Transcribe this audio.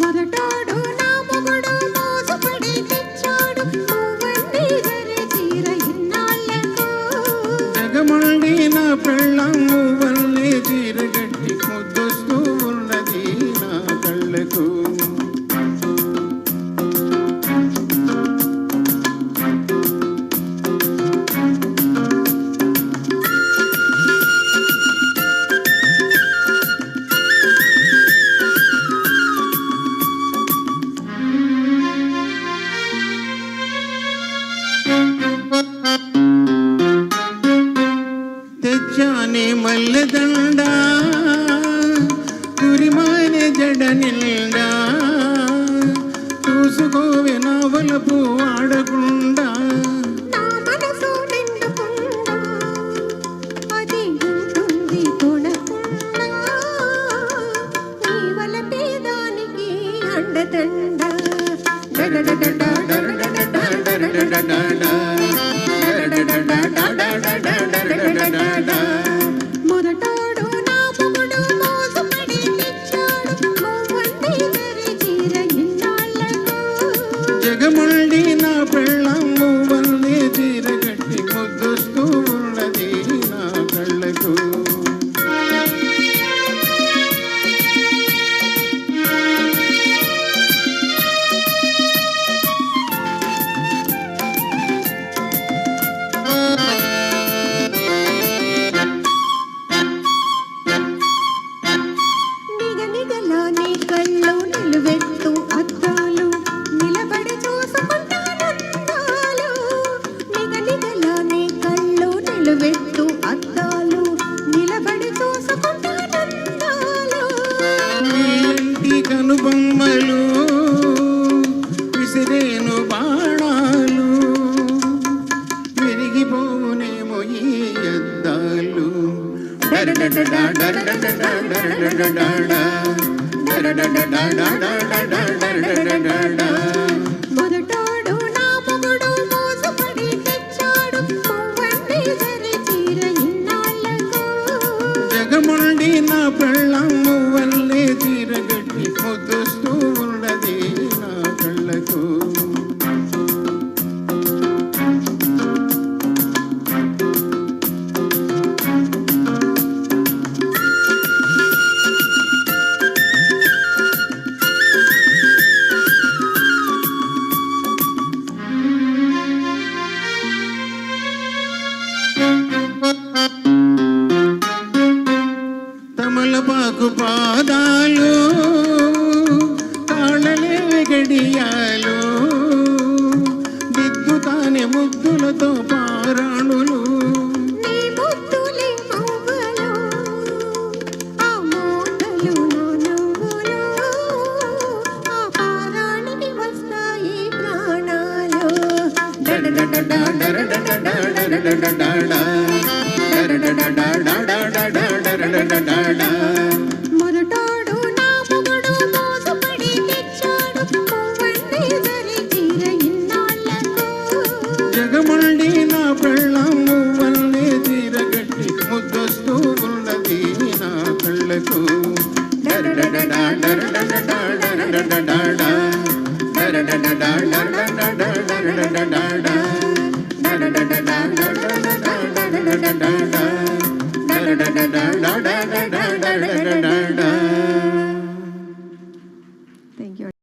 మొదట మల్లెదండ కురిమానే జడ నిండా చూసుకోవే నా వలపు ఆడకుండా. నా మనసు నిండుకుండా అది ఉంటుంది తొడకుండా నీ వలపే దానికి అండదండ. మొదటాడు da da da da da గడియాలు దిద్దుతానే ముద్దులతో పారాణులు da da da da da తిరగమండి నా పెళ్ళం నువ్వల్లే తిరగట్టి ముద్దస్తూ ఉన్నది నా కళ్ళకు da da da da da